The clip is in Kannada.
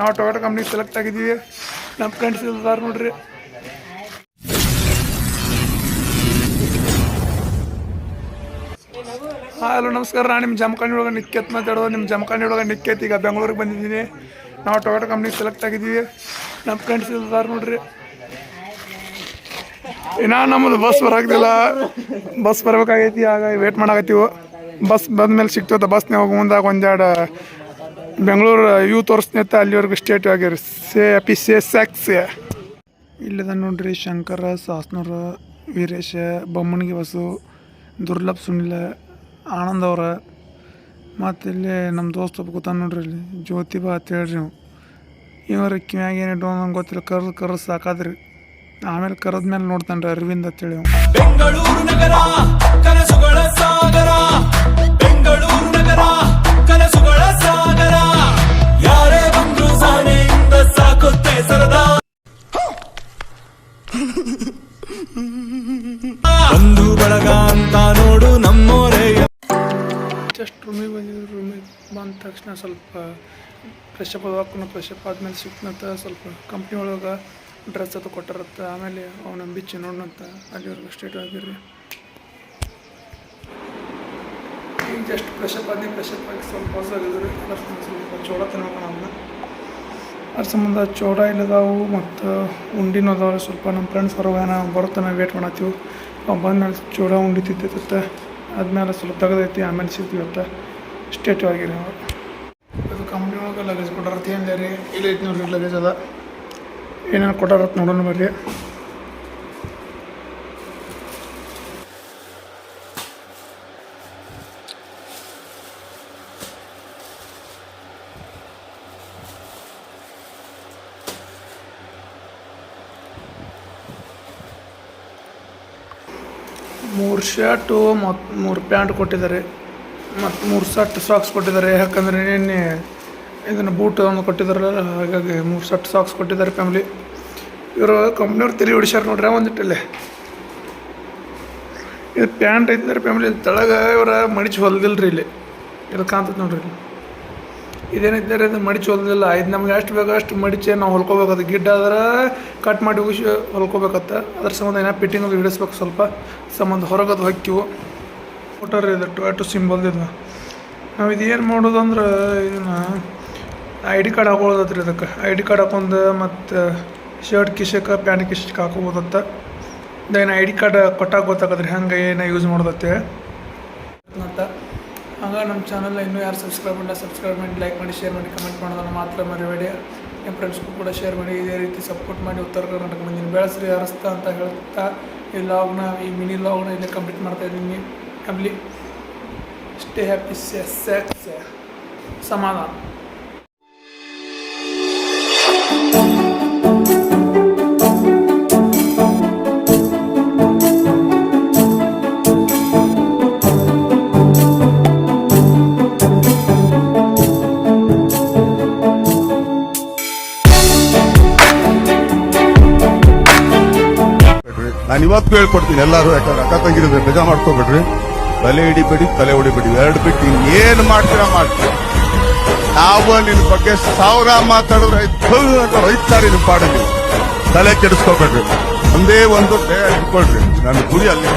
ನಾವು ಟೊಯೋಟೋ ಕಂಪ್ನಿ ಸೆಲೆಕ್ಟ್ ಆಗಿದ್ದೀವಿ. ನಮ್ಮ ಫ್ರೆಂಡ್ಸ್ ಇದ್ದಾರೆ ನೋಡ್ರಿ. ಹಾಂ, ಹಲೋ, ನಮಸ್ಕಾರ. ನಾನು ನಿಮ್ಮ ಜಮಖಾನಿ ಒಳಗೆ ನಿಕ್ಕೇತ್ ಮಾತಾಡೋದು. ನಿಮ್ಮ ಜಮಖಾನಿ ಒಳಗೆ ನಿಕ್ಕೇತ್ ಈಗ ಬೆಂಗಳೂರಿಗೆ ಬಂದಿದ್ದೀನಿ. ನಾವು ಟೊಯೋಟೋ ಕಂಪ್ನಿ ಸೆಲೆಕ್ಟ್ ಆಗಿದ್ದೀವಿ. ನಮ್ಮ ಫ್ರೆಂಡ್ಸ್ ಇದ್ದಾರೆ ನೋಡ್ರಿ. ಇನ್ನ ನಮ್ಮದು ಬಸ್ ಬರಾಕ್ತಿಲ್ಲ ಬಸ್ ಬರಬೇಕಾಗೈತಿ, ಆಗ ವೇಟ್ ಮಾಡಾಕತ್ತೀವಿ. ಬಸ್ ಬಂದ ಮೇಲೆ ಸಿಗ್ತದ ಬಸ್ನಾಗ ಮುಂದಾಗ ಒಂದೆರಡು ಬೆಂಗಳೂರು ಇವು ತೋರಿಸ್ನೇತ ಅಲ್ಲಿವರೆಗೂ ಸ್ಟೇಟ್ ಆಗ್ಯಾರ ಸೇ, ಪಿ, ಸೇ ಸ್ಯಾಕ್ಸ್ ಇಲ್ಲದ ನೋಡ್ರಿ ಶಂಕರ, ಸಾಸ್ನೂರ, ವೀರೇಶ, ಬೊಮ್ಮನಿಗೆ ಬಸು, ದುರ್ಲಭ್ ಸುನಿಲ, ಆನಂದ್ ಅವರ. ಮತ್ತು ಇಲ್ಲಿ ನಮ್ಮ ದೋಸ್ತ ಒಬ್ಬ ಕೂತಾನ ನೋಡ್ರಿ ಇಲ್ಲಿ. ಜ್ಯೋತಿಬಾ ಅಂತ ಹೇಳ್ರಿ ನೀವು ಇವ್ರ ಕಿವ್ಯಾಗ ಏನಿಟ್ಟು ನಂಗೆ ಗೊತ್ತಿಲ್ಲ. ಕರ್ದು ಕರ್ದು ಸಾಕಾದ್ರಿ. ಆಮೇಲೆ ಕರೆದ ಮೇಲೆ ನೋಡ್ತಾನೆ ರೀ ಅರವಿಂದ್ ಅಂತೇಳಿ ಬೆಂಗಳೂರು ನಗರ, ಕನಸುಗಳ ಸಾಗರ. ಬೆಂಗಳೂರು ನಗರ, ಕನಸುಗಳ ಬಂಧು ಬಳಗ ಅಂತ ನೋಡು ನಮ್ಮೋರೇ. ಜಸ್ಟ್ ರೂಮಿಗೆ ಬಂದಿದ್ರು ರೂಮಿಗೆ ಬಂದ ತಕ್ಷಣ ಸ್ವಲ್ಪ ಫ್ರೆಶ್ ಅಪ್ ಹಾಕೊಂಡು ಫ್ರೆಶ್ ಆದ್ಮೇಲೆ ಸ್ವಲ್ಪ ಕಂಪ್ನಿ ಒಳಗೆ ಡ್ರೆಸ್ ಅದು ಕೊಟ್ಟಾರತ್ತ, ಆಮೇಲೆ ಅವನ ಬಿಚ್ಚಿ ನೋಡೋಣಂತ ಅಲ್ಲಿವರೆಗೂ ಸ್ಟೇಟ್ ಆಗಿರ್ರಿ ಈಗ ಜಸ್ಟ್ ಫ್ರೆಶ್ ಅಪ್ ಆದ್ಮೇಲೆ ಫ್ರೆಶ್ ಆಗಿ ಸ್ವಲ್ಪ ಹೊಸ ಅದ್ರ ಸ್ವಲ್ಪ ಚೋಡ ತಿನ್ಬೇಕು ಅವನ್ನ ಅದ್ರ ಸಂಬಂಧ ಚೌಡ ಇಲ್ಲದಾವು ಮತ್ತು ಉಂಡಿನೂ ಅದಾವ ಸ್ವಲ್ಪ ನಮ್ಮ ಫ್ರೆಂಡ್ಸ್ ಹೊರಗೇನ ಬರುತ್ತಾನೆ ವೇಟ್ ಮಾಡತ್ತೀವಿ. ಅವ್ ಬಂದ್ಮೇಲೆ ಚೌಡ ಉಂಡಿ ತಿಂತೈತೆ ಆದಮೇಲೆ ಸ್ವಲ್ಪ ತೆಗೆದೈತಿ ಆಮೇಲೆ ಸಿಗ್ತೀವಿ ಅಂತ ಸ್ಟೇಟ್ ಆಗಿರಿ ನಾವು ಅದು ಕಂಪ್ನಿ ಒಳಗೆ ಲಗೇಜ್ ಕೊಟ್ಟಾರತ್ ಏನಿಲ್ಲ ರೀ? ಇಲ್ಲಿ ಐತಿ ನೋಡ್ರಿ ಲಗೇಜ್ ಅದ. ಏನೇನು ಕೊಟ್ಟಾರತ್ತೆ ನೋಡೋಣ ಬರ್ರಿ. ಮೂರು ಶರ್ಟು ಮತ್ತು ಮೂರು ಪ್ಯಾಂಟ್ ಕೊಟ್ಟಿದ್ದಾರೆ. ಮತ್ತು ಮೂರು ಸಟ್ ಸಾಕ್ಸ್ ಕೊಟ್ಟಿದ್ದಾರೆ. ಯಾಕಂದರೆ ನಿನ್ನೆ ಇದನ್ನು ಬೂಟ್ ಒಂದು ಕೊಟ್ಟಿದ್ದಾರಲ್ಲ, ಹಾಗಾಗಿ ಮೂರು ಸಟ್ ಸಾಕ್ಸ್ ಕೊಟ್ಟಿದ್ದಾರೆ ಫ್ಯಾಮಿಲಿ ಇವರು ಕಂಪ್ನಿಯವ್ರು ತಿರುಗಿ ಹೊಡಿಸ್ಯಾರ ನೋಡ್ರಿ ಒಂದಿಟ್ಟಲ್ಲಿ ಇದು ಪ್ಯಾಂಟ್ ಐತಿದ್ರೆ ಫ್ಯಾಮಿಲಿ ತಳಗ ಇವರ ಮಡಿಚಿ ಹೊಲ್ದಿಲ್ಲ ರೀ ಇಲ್ಲಿ. ಇದು ಕಾಣ್ತದೆ ನೋಡ್ರಿ ಇಲ್ಲಿ. ಇದೇನಿದ್ದಾರೆ ಅದು ಮಡಿಚಿ ಹೊಲ್ದಿಲ್ಲ ಇದು ನಮ್ಗೆ ಎಷ್ಟು ಬೇಕೋ ಅಷ್ಟು ಮಡಿಚೆ ನಾವು ಹೊಲ್ಕೋಬೇಕು. ಅದು ಗಿಡ್ಡ ಆದ್ರೆ ಕಟ್ ಮಾಡಿ ಉಗಿಸಿ ಹೊಲ್ಕೋಬೇಕತ್ತ. ಅದ್ರ ಸಂಬಂಧ ಏನೋ ಪಿಟ್ಟಿಂಗ್ ಅದು ಹಿಡಿಸ್ಬೇಕು ಸ್ವಲ್ಪ. ಸಂಬಂಧ ಹೊರಗದು ಹೊಕ್ಕಿವು. ಇದೆ ಇದು ಟೊಯಾಟೊ ಸಿಂಬಲ್ ಇದು. ನಾವು ಇದು ಏನು ಮಾಡೋದು ಅಂದ್ರೆ ಇದನ್ನು ಐ ಡಿ ಕಾರ್ಡ್ ಹಾಕೊಳ್ಳೋದತ್ರಿ ಇದಕ್ಕೆ. ಐ ಡಿ ಕಾರ್ಡ್ ಹಾಕೊಂಡು ಮತ್ತು ಶರ್ಟ್ ಕಿಶಕ್ಕೆ ಪ್ಯಾಂಟ್ ಕಿಶಕ್ಕೆ ಹಾಕೋಬೋದತ್ತ. ಏನು ಐ ಡಿ ಕಾರ್ಡ್ ಕೊಟ್ಟಾಗ ಗೊತ್ತಾಗದ್ರಿ ಹಂಗೆ, ಏನು ಯೂಸ್ ಮಾಡೋದತ್ತೆ. ಹಂಗ ನಮ್ಮ ಚಾನಲ್ನ ಇನ್ನೂ ಯಾರು ಸಬ್ಸ್ಕ್ರೈಬ್ ಮಾಡಿಲ್ಲ ಸಬ್ಸ್ಕ್ರೈಬ್ ಮಾಡಿ ಲೈಕ್ ಮಾಡಿ ಶೇರ್ ಮಾಡಿ ಕಮೆಂಟ್ ಮಾಡೋದನ್ನು ಮಾತ್ರ ಮರಿಬೇಡಿ. ನಿಮ್ಮ ಫ್ರೆಂಡ್ಸ್ಗೂ ಕೂಡ ಶೇರ್ ಮಾಡಿ, ಇದೇ ರೀತಿ ಸಪೋರ್ಟ್ ಮಾಡಿ ಉತ್ತರ ಕರ್ನಾಟಕ ಮಂದಿನ ಬೆಳೆಸ್ರಿ ಹರಿಸ್ತಾ ಅಂತ ಹೇಳ್ತಾ ಈ ಲಾಗ್ನ ಈ ಮಿನಿ ಲಾಗ್ನ ಇಲ್ಲೇ ಕಂಪ್ಲೀಟ್ ಮಾಡ್ತಾ ಇದ್ದೀನಿ. ಕಂಪ್ಲೀಟ್ ಸ್ಟೇ ಹ್ಯಾಪಿ ಸೆಕ್ಸ್ ಸಮಾಧಾನ. ನಾನು ಇವತ್ತು ಹೇಳ್ಕೊಡ್ತೀನಿ ಎಲ್ಲರೂ, ಯಾಕಂದ್ರೆ ಅಕ್ಕ ತಂಗಿದ್ರೆ ಬೇಜ ಮಾಡ್ಕೋಬೇಡ್ರಿ. ತಲೆ ಹಿಡಿಬೇಡಿ, ತಲೆ ಹೊಡಿಬೇಡಿ. ಎರಡು ಬಿಟ್ಟು ಏನು ಮಾಡ್ತೀರಾ ಮಾಡ್ತೀರಾ? ನಾವು ನಿನ್ನ ಬಗ್ಗೆ ಸಾವಿರ ಮಾತಾಡಿದ್ರೆ ಹೊಯ್ತಾರೆ ನಿಮ್ಮ ಪಾಡಲ್ಲಿ. ತಲೆ ಕೆಡಿಸ್ಕೋಬೇಡ್ರಿ. ಒಂದೇ ಒಂದು ಇಟ್ಕೊಳ್ರಿ ನನ್ನ ಗುರಿ ಅಲ್ಲಿ